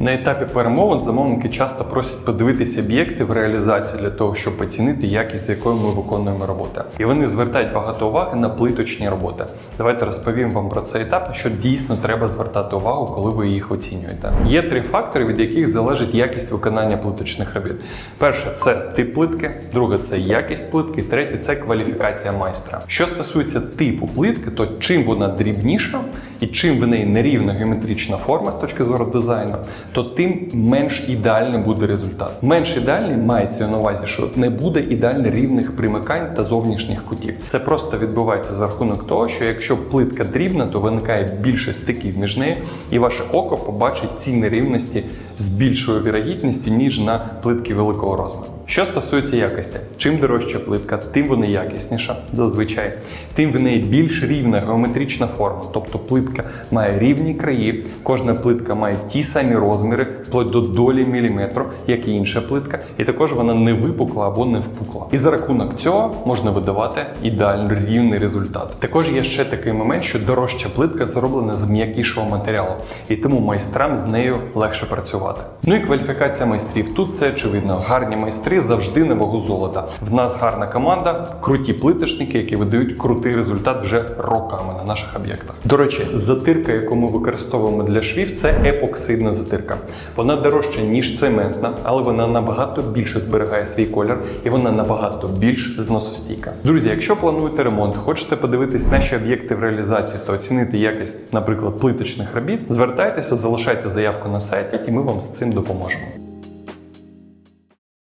На етапі перемовин замовники часто просять подивитися об'єкти в реалізації для того, щоб оцінити якість, з якою ми виконуємо роботи. І вони звертають багато уваги на плиточні роботи. Давайте розповім вам про цей етап, що дійсно треба звертати увагу, коли ви їх оцінюєте. Є три фактори, від яких залежить якість виконання плиточних робіт. Перше це тип плитки, друге це якість плитки, третє це кваліфікація майстра. Що стосується типу плитки, то чим вона дрібніша і чим в неї нерівна геометрична форма з точки зору дизайну, то тим менш ідеальним буде результат. Менш ідеальний мається на увазі, що не буде ідеально рівних примикань та зовнішніх кутів. Це просто відбувається за рахунок того, що якщо плитка дрібна, то виникає більше стиків між нею, і ваше око побачить ці нерівності з більшою вірогідністю, ніж на плитки великого розміру. Що стосується якості, чим дорожча плитка, тим вона якісніша зазвичай, тим в неї більш рівна геометрична форма, тобто плитка має рівні краї, кожна плитка має ті самі розміри, вплоть до долі міліметру, як і інша плитка, і також вона не випукла або не впукла. І за рахунок цього можна видавати ідеально рівний результат. Також є ще такий момент, що дорожча плитка зроблена з м'якішого матеріалу, і тому майстрам з нею легше працювати. Ну і кваліфікація майстрів. Тут це очевидно. Гарні майстри завжди на вагу золота. В нас гарна команда, круті плиточники, які видають крутий результат вже роками на наших об'єктах. До речі, затирка, яку ми використовуємо для швів, це епоксидна затирка. Вона дорожча ніж цементна, але вона набагато більше зберігає свій колір і вона набагато більш зносостійка. Друзі, якщо плануєте ремонт, хочете подивитись наші об'єкти в реалізації та оцінити якість, наприклад, плиточних робіт, звертайтеся, залишайте заявку на сайті, і ми вам з цим допоможемо.